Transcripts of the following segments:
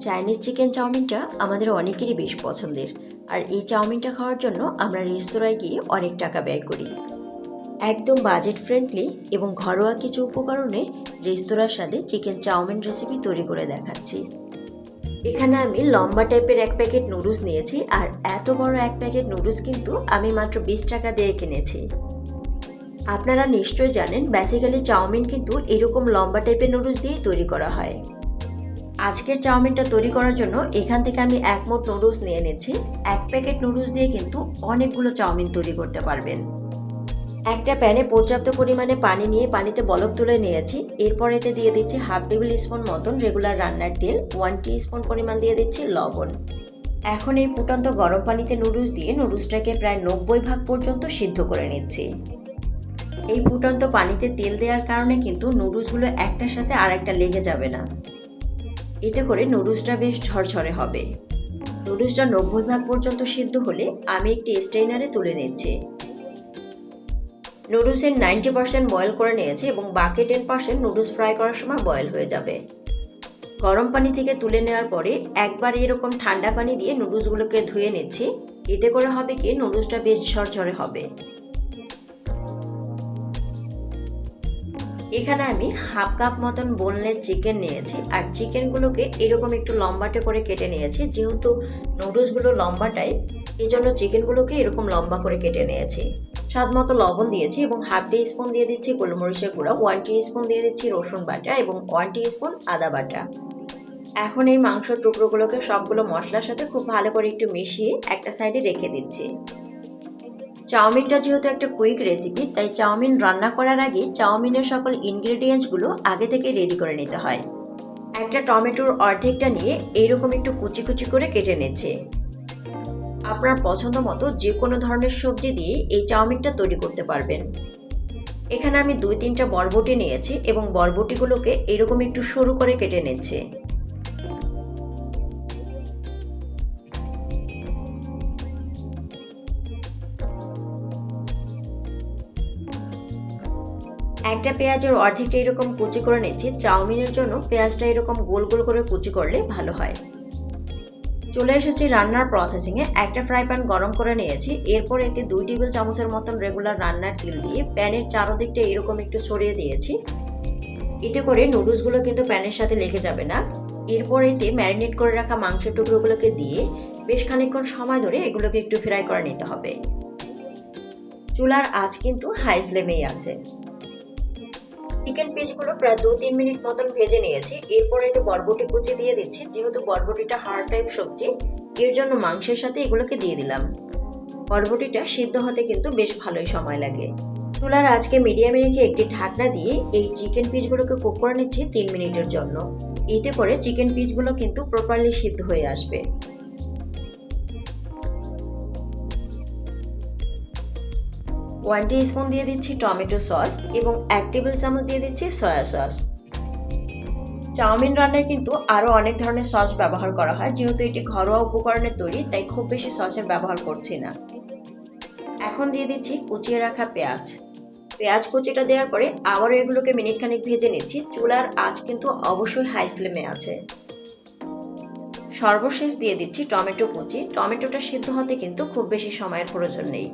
Chinese chicken চাউমিনটা আমাদের অনেকেরই বেশ পছন্দের। আর এই চাউমিনটা খাওয়ার জন্য আমরা রেস্তোরাঁয় গিয়ে অনেক টাকা ব্যয় করি। একদম বাজেট ফ্রেন্ডলি এবং ঘরোয়া কিছু উপকরণে রেস্তোরাঁর সাথে চিকেন চাউমিন রেসিপি তৈরি করে দেখাচ্ছি। এখানে আমি লম্বা টাইপের এক প্যাকেট নুডলস নিয়েছি আর এত বড় এক প্যাকেট নুডলস কিন্তু আমি মাত্র বিশ টাকা দিয়ে কিনেছি। আপনারা নিশ্চয়ই জানেন বেসিক্যালি চাউমিন কিন্তু এরকম লম্বা টাইপের নুডলস দিয়েই তৈরি করা হয়। আজকের চাউমিনটা তৈরি করার জন্য এখান থেকে আমি এক মোট নুডলস নিয়ে নিচ্ছি এক প্যাকেট নুডলস দিয়ে কিন্তু অনেকগুলো চাউমিন তৈরি করতে পারবেন। একটা প্যানে পর্যাপ্ত পরিমাণে পানি নিয়ে পানিতে বলক তুলে নিয়েছি। এরপর এতে দিয়ে দিচ্ছি হাফ টেবিল স্পুন মতন রেগুলার রান্নার তেল, ওয়ান স্পুন পরিমাণ দিয়ে দিচ্ছি লবণ। এখন এই ফুটন্ত গরম পানিতে নুডলস দিয়ে নুডলসটাকে প্রায় নব্বই ভাগ পর্যন্ত সিদ্ধ করে নিচ্ছি। এই ফুটন্ত পানিতে তেল দেওয়ার কারণে কিন্তু নুডলসগুলো একটার সাথে আর একটা লেগে যাবে না। এতে করে নুডলসটা বেশ ঝরঝরে হবে। নুডলসটা নব্বই ভাগ পর্যন্ত সিদ্ধ হলে আমি একটি স্টেইনারে তুলে নিচ্ছি। নুডলসের নাইনটি পার্সেন্ট বয়েল করে নিয়েছি এবং বাকি টেন পার্সেন্ট নুডলস ফ্রাই করার সময় বয়েল হয়ে যাবে। গরম পানি থেকে তুলে নেওয়ার পরে একবার এরকম ঠান্ডা পানি দিয়ে নুডলসগুলোকে ধুয়ে নিচ্ছি। এতে করে হবে কি? নুডলসটা বেশ ঝরঝরে হবে। এখানে আমি হাফ কাপ মতন বোনলেস চিকেন নিয়েছি আর চিকেনগুলোকে এরকম একটু লম্বাটে করে কেটে নিয়েছি। যেহেতু নুডলসগুলো লম্বাটাই এই জন্য চিকেনগুলোকে এরকম লম্বা করে কেটে নিয়েছি। স্বাদ মতো লবণ দিয়েছি এবং হাফ টি স্পুন দিয়ে দিচ্ছি গোলমরিচের গুঁড়া, ওয়ান টি স্পুন দিয়ে দিচ্ছি রসুন বাটা এবং ওয়ান টি স্পুন আদা বাটা। এখন এই মাংসর টুকরোগুলোকে সবগুলো মশলার সাথে খুব ভালো করে একটু মিশিয়ে একটা সাইডে রেখে দিচ্ছি। চাউমিনটা যেহেতু একটা কুইক রেসিপি তাই চাউমিন রান্না করার আগে চাউমিনের সকল ইনগ্রেডিয়েন্টসগুলো আগে থেকে রেডি করে নিতে হয়। একটা টমেটোর অর্ধেকটা নিয়ে এইরকম একটু কুচি কুচি করে কেটে নিচ্ছে। আপনার পছন্দ মতো যে কোনো ধরনের সবজি দিয়ে এই চাউমিনটা তৈরি করতে পারবেন। এখানে আমি দুই তিনটা বরবটি নিয়েছি এবং বরবটিগুলোকে এরকম একটু সরু করে কেটে নিচ্ছে। একটা পেঁয়াজের অর্ধেকটা এরকম কুচি করে নিচ্ছি, চাউমিনের জন্য পেঁয়াজটা এরকম গোল গোল করে কুচি করলে ভালো হয়। চলে এসেছি রান্নার প্রসেসিংয়ে একটা ফ্রাই প্যান গরম করে নিয়েছি, এরপর এতে দুই টেবিল চামচের মতন রেগুলার রান্নার তেল দিয়ে প্যানের চারোদিকটা এরকম একটু ছড়িয়ে দিয়েছি। এতে করে নুডলসগুলো কিন্তু প্যানের সাথে লেগে যাবে না। এরপর এতে ম্যারিনেট করে রাখা মাংসের টুকরোগুলোকে দিয়ে বেশ খানিকক্ষণ সময় ধরে এগুলোকে একটু ফ্রাই করে নিতে হবে। চুলার আঁচ কিন্তু হাই ফ্লেমেই আছে। চিকেন পিসগুলো প্রায় দু তিন মিনিট মতন ভেজে নিয়েছি। এরপর এতে বরবটি কুচি দিয়ে দিচ্ছি, যেহেতু বরবটিটা হার্ড টাইপ সবজি, এর জন্য মাংসের সাথে এগুলোকে দিয়ে দিলাম। বরবটিটা সিদ্ধ হতে কিন্তু বেশ ভালোই সময় লাগে। চুলার আজকে মিডিয়ামে রেখে একটি ঢাকনা দিয়ে এই চিকেন পিসগুলোকে কুক করে নিচ্ছি তিন মিনিটের জন্য। এতে করে চিকেন পিসগুলো কিন্তু প্রপারলি সিদ্ধ হয়ে আসবে। ওয়ান টি স্পুন দিয়ে দিচ্ছি টমেটো সস এবং এক টেবিল চামচ দিয়ে দিচ্ছি সয়া সস। চাউমিন রান্নায় কিন্তু আরও অনেক ধরনের সস ব্যবহার করা হয়, যেহেতু এটি ঘরোয়া উপকরণের তৈরি, তাই খুব বেশি সসের ব্যবহার করছি না। এখন দিয়ে দিচ্ছি কুচিয়ে রাখা পেঁয়াজ। পেঁয়াজ কুচিটা দেওয়ার পরে আবারও এগুলোকে মিনিট খানিক ভেজে নিচ্ছি, চুলার আঁচ কিন্তু অবশ্যই হাই ফ্লেমে আছে। সর্বশেষ দিয়ে দিচ্ছি টমেটো কুচি। টমেটোটা সিদ্ধ হতে কিন্তু খুব বেশি সময়ের প্রয়োজন নেই।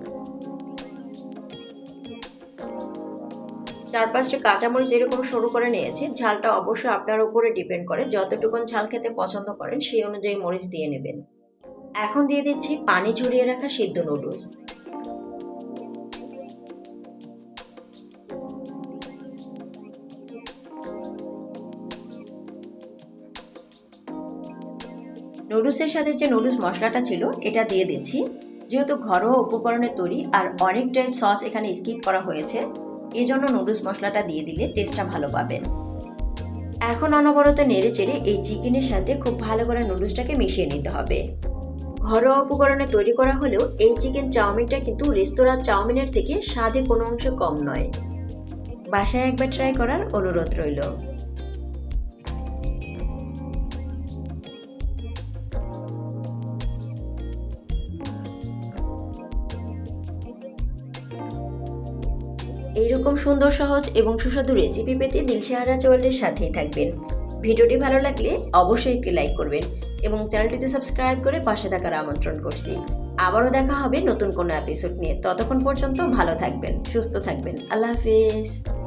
চার পাঁচটি কাঁচামরিচ এরকম সরু করে নিয়েছি, ঝালটা অবশ্যই আপনার উপরে ডিপেন্ড করে। যতটুকুন ঝাল খেতে পছন্দ করেন, সেই অনুযায়ী মরিচ দিয়ে নেবেন। এখন দিয়ে দিচ্ছি পানি ঝরিয়ে রাখা সিদ্ধ নুডলস নুডলসের সাথে যে নুডলস মশলাটা ছিল, এটা দিয়ে দিচ্ছি। যেহেতু ঘরোয়া উপকরণের তৈরি, আর অনেক টাইপ সস এখানে স্কিপ করা হয়েছে এই জন্য নুডলস মশলাটা দিয়ে দিলে টেস্টটা ভালো পাবেন। এখন অনবরত নেড়ে চেড়ে এই চিকেনের সাথে খুব ভালো করে নুডলসটাকে মিশিয়ে নিতে হবে। ঘরোয়া উপকরণে তৈরি করা হলেও এই চিকেন চাউমিনটা কিন্তু রেস্তোরাঁর চাউমিনের থেকে স্বাদে কোনো অংশ কম নয়। বাসায় একবার ট্রাই করার অনুরোধ রইল। এইরকম সুন্দর, সহজ এবং সুস্বাদু রেসিপি পেতে দিলশেহারা চোয়ালের সাথেই থাকবেন। ভিডিওটি ভালো লাগলে অবশ্যই একটি লাইক করবেন এবং চ্যানেলটিতে সাবস্ক্রাইব করে পাশে থাকার আমন্ত্রণ করছি। আবারও দেখা হবে নতুন কোনো এপিসোড নিয়ে। ততক্ষণ পর্যন্ত ভালো থাকবেন, সুস্থ থাকবেন। আল্লাহ হাফিজ।